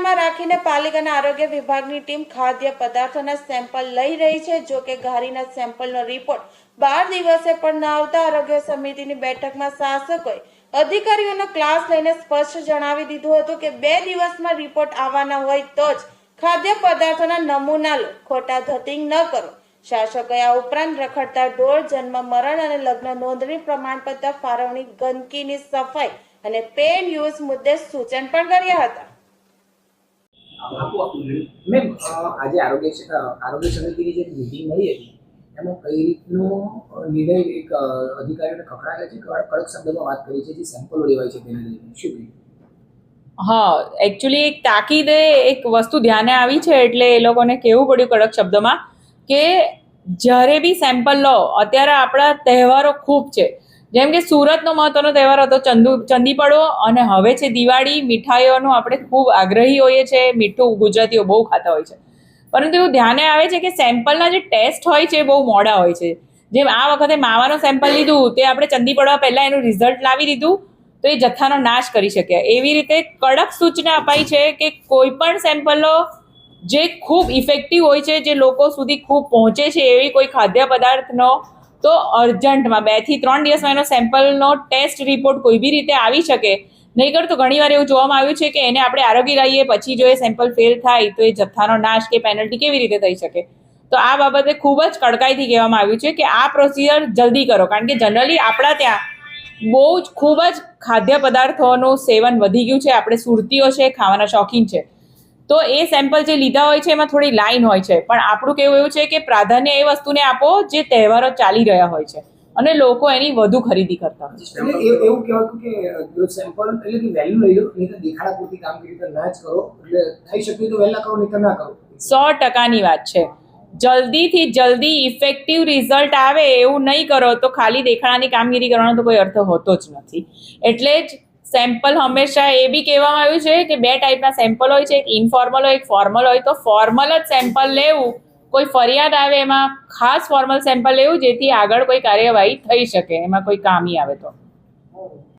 ધ્યાનમાં રાખીને પાલિકાના આરોગ્ય વિભાગની ટીમ ખાદ્ય પદાર્થોના સેમ્પલ લઈ રહી છે, જો કે ઘારીના સેમ્પલનો રિપોર્ટ બાર દિવસે પણ ન આવતા આરોગ્ય સમિતિની બેઠકમાં શાસકોએ અધિકારીઓનો ક્લાસ લઈને સ્પષ્ટ જણાવી દીધું હતું કે બે દિવસમાં રિપોર્ટ આવવાના હોય તો જ ખાદ્ય પદાર્થોના નમૂના લો, ખોટા ધતિંગ ન કરો. શાસકોએ આ ઉપરાંત રખડતા ઢોર, જન્મ, મરણ અને લગ્ન નોંધણી પ્રમાણપત્ર ફાળવણી ગંદકીની સફાઈ અને પેડ યુઝ મુદ્દે સૂચન પણ કર્યા હતા. મેમ આજે આરોગ્ય આરોગ્ય સમિતિની જે મિટિંગ મળી હતી, એમાં કઈ રીતનો નિર્ણય એક અધિકારીઓને ખખડાવે છે? કડક શબ્દમાં વાત કરી છે, જે સેમ્પલો લેવાય છે તેના લઈને શું કહ્યું? હા એકચ્યુઅલી એક તાકીદે એક વસ્તુ ધ્યાને આવી છે, એટલે એ લોકોને કહેવું પડ્યું કડક શબ્દમાં કે જ્યારે બી સેમ્પલ લો, અત્યારે આપણા તહેવારો ખૂબ છે. જેમ કે સુરતનો મહત્વનો તહેવાર હતો, ચંદુ ચંદીપડો અને હવે છે દિવાળી. મીઠાઈઓનું આપણે ખૂબ આગ્રહી હોઈએ છીએ, મીઠું ગુજરાતીઓ બહુ ખાતા હોય છે. પરંતુ એવું ધ્યાને આવે છે કે સેમ્પલના જે ટેસ્ટ હોય છે એ બહુ મોડા હોય છે. જેમ આ વખતે માવાનું સેમ્પલ લીધું, તે આપણે ચંદી પડવા પહેલાં એનું રિઝલ્ટ લાવી દીધું, તો એ જથ્થાનો નાશ કરી શક્યા. એવી રીતે કડક સૂચના અપાઈ છે કે કોઈ પણ સેમ્પલો જે ખૂબ ઇફેક્ટિવ હોય છે, જે લોકો સુધી ખૂબ પહોંચે છે, એવી કોઈ ખાદ્ય પદાર્થનો તો અર્જન્ટમાં બેથી ત્રણ દિવસમાં એનો સેમ્પલનો ટેસ્ટ રિપોર્ટ કોઈ બી રીતે આવી શકે. નહીંકર તો ઘણીવાર એવું જોવામાં આવ્યું છે કે એને આપણે આરોગી લઈએ, પછી જો એ સેમ્પલ ફેલ થાય તો એ જથ્થાનો નાશ કે પેનલ્ટી કેવી રીતે થઈ શકે. તો આ બાબતે ખૂબ જ કડકાઈથી કહેવામાં આવ્યું છે કે આ પ્રોસિજર જલ્દી કરો. કારણ કે જનરલી આપણા ત્યાં બહુ જ ખૂબ જ ખાદ્ય પદાર્થોનું સેવન વધી ગયું છે. આપણે સુરતીઓ છે, ખાવાના શોખીન છે. તો એ સેમ્પલ જે લીધા હોય છે એમાં થોડી લાઈન હોય છે. પણ આપણું કેવું એવું છે કે પ્રાધાન્ય એ વસ્તુને આપો જે તહેવારો ચાલી રહ્યા હોય છે. અને લોકો એની વધુ ખરીદી કરતા હોય છે. એવું કહેવાતું કે જો સેમ્પલ એટલે કે વેલ્યુ લઈ લો નહીં તો દેખાડા પૂરતી કામગીરી તો ના જ કરો. એટલે થઈ શકે તો વહેલા કરો નહીં તો ના કરો. સો ટકાની વાત છે. જલ્દીથી જલ્દી ઇફેક્ટિવ રિઝલ્ટ આવે એવું નહીં કરો તો ખાલી દેખાડાની કામગીરી કરવાનો તો કોઈ અર્થ હોતો જ નથી. એટલે જ સેમ્પલ હંમેશા એ બી કહેવામાં આવ્યું છે કે બે ટાઈપના સેમ્પલ હોય છે. એક ઇન્ફોર્મલ હોય, એક ફોર્મલ હોય. તો ફોર્મલ જ સેમ્પલ લેવું, કોઈ ફરિયાદ આવે એમાં ખાસ ફોર્મલ સેમ્પલ લેવું, જેથી આગળ કોઈ કાર્યવાહી થઈ શકે, એમાં કોઈ કામી આવે તો.